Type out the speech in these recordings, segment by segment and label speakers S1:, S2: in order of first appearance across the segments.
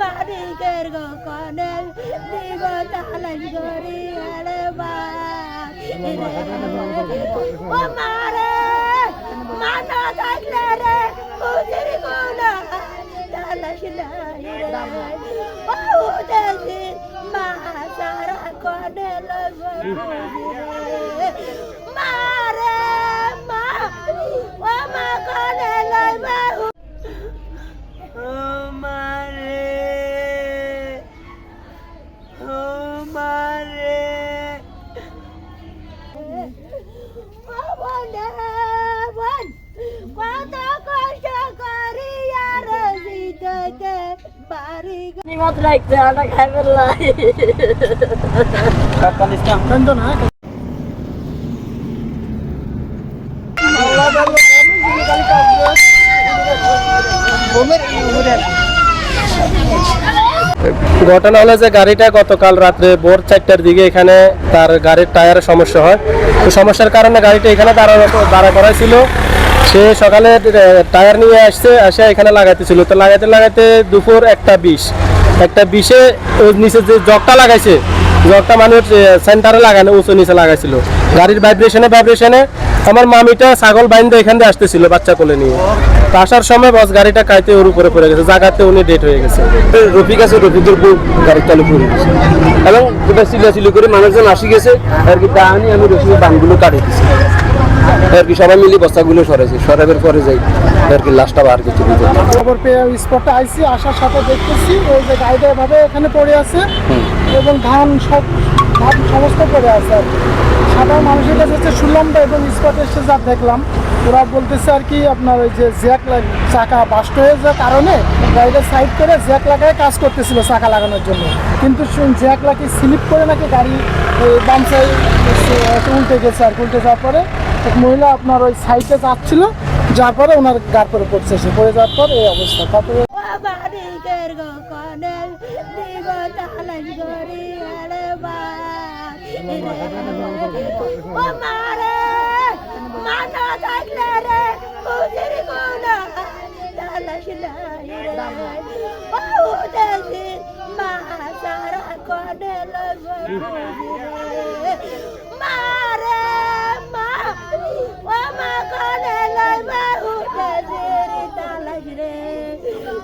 S1: বাড়িকের গো কনে দিব তালাশ করি আরে ও মারে মানা থাকলে রে, উজির গুনা, তালাশ নাই ও উদেশি মা কনে লগরে মারে, মা, ও মা কনে লইবা নিমত রাখতে আনা খাই ফেললাই
S2: ঘটনা হলো যে গাড়িটা গতকাল রাত্রে ভোর চারটার দিকে এখানে তার গাড়ির টায়ারের সমস্যা হয়। তো সমস্যার কারণে গাড়িটা এখানে দাঁড়া দাঁড়া করা ছিল সে সকালে টায়ার নিয়ে আসছে আসে এখানে লাগাইতে ছিল তো লাগাইতে লাগাইতে দুপুর একটা বিশ। একটা বিশে ওই নিচে যে জগটা লাগাইছে, জগটা মানুষ সেন্টারে লাগানো, উঁচু নিচে লাগাইছিল। গাড়ির ভাইব্রেশনে ভাইব্রেশনে আমার মামিটা ছাগল বাইন্দে এখান দিয়ে আসতেছিল বাচ্চা কোলে নিয়ে। আসার সময় বস গাড়িটা কাইতে ওর উপরে পড়ে গেছে জায়গাতে উনি ডেট হয়ে গেছে।
S3: রফিক আছে, রফিকের বউ গাড়ি চালু করে দিয়েছে। এবং ওটা চিল্লাচিল্লি করে মানুষজন আসি গেছে, আর কি তা আনি আমি রফিকের দামগুলো কাটে দিছি আর কি সবাই মিলে বস্তাগুলো সরাইছে সরাবের পরে যাই আর কি লাশটা বার কিছু দিতে
S4: খবর পেয়ে স্পটে আইসি আসার সাথে দেখতেছি ওই যে গাড়িটা এভাবে এখানে পড়ে আছে এবং ধান সব ধান সমস্ত পড়ে আছে আর। সাধারণ মানুষের কাছে শুনলাম তো এবং স্পটে এসে যা দেখলাম ওরা বলতেছে আর কি আপনার ওই যে জ্যাক লাগ- চাকা বাস্ট হয়ে যাওয়ার কারণে গাড়িটা সাইড করে জ্যাক লাগায় কাজ করতেছিল চাকা লাগানোর জন্য কিন্তু শুন- জ্যাক লাগিয়ে স্লিপ করে নাকি গাড়ি বাম সাইড উল্টে গেছে আর। উল্টে যাওয়ার পরে এক মহিলা আপনার ওই সাইডে যাচ্ছিল যার পরে ওনার গাড় করে পড়ছে, সে পড়ে যাওয়ার পর এই অবস্থা। তারপরে
S1: ও বাড়িকের গো কনে দিব তালাশ করি আরে ও মারে মানা থাকলে রে উজির গুনা তালাশ নাই রে ও উদেশি মা সারা কনে লগরে মারে মা ও মা কনে লইবা উদেশির তালাশ রে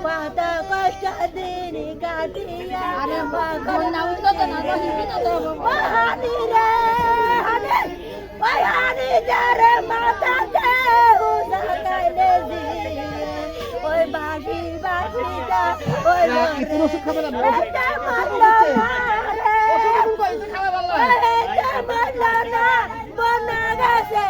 S1: কত কষ্ট দিন কাটিয়া হানি রে হানি ওই যারে দি ওই বাসি বাসিটা ওই মারলো না। মারলো না বনা গেছে।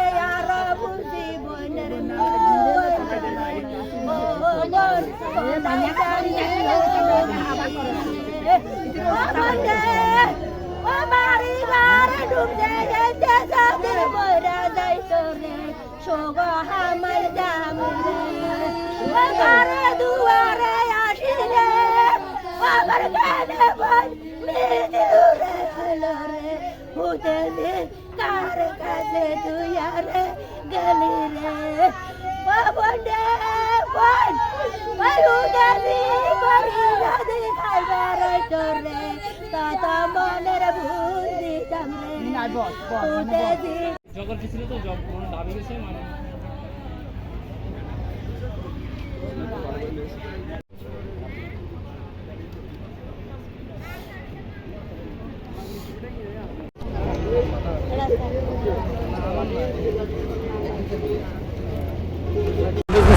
S1: আমার দাম রে ঘরে দুয়ারে আসিলে আবার কেনে বল মৃত্যুরে হলো রে হুতে দিন কার কাছে তুই আরে গেলি রে। ও বন্ডে বন ওই হুতে দিন করি যদি খাইবার তোরে তত মনের ভুল দিতাম রে। দিন
S5: জগর ছিল তো? মানে দাবি গেছে মানে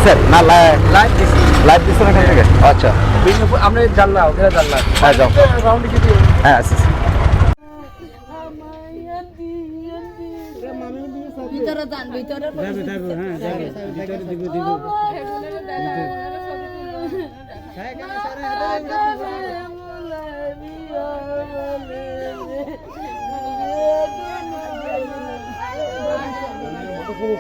S3: স্যার? না লাইভ দিছি। লাইভ দিছেন এখান থেকে? আচ্ছা।
S2: আমরা জানলা ওখানে জানলা।
S3: হ্যাঁ যাও। হ্যাঁ আসিস
S1: ভিতরে যান ভিতরে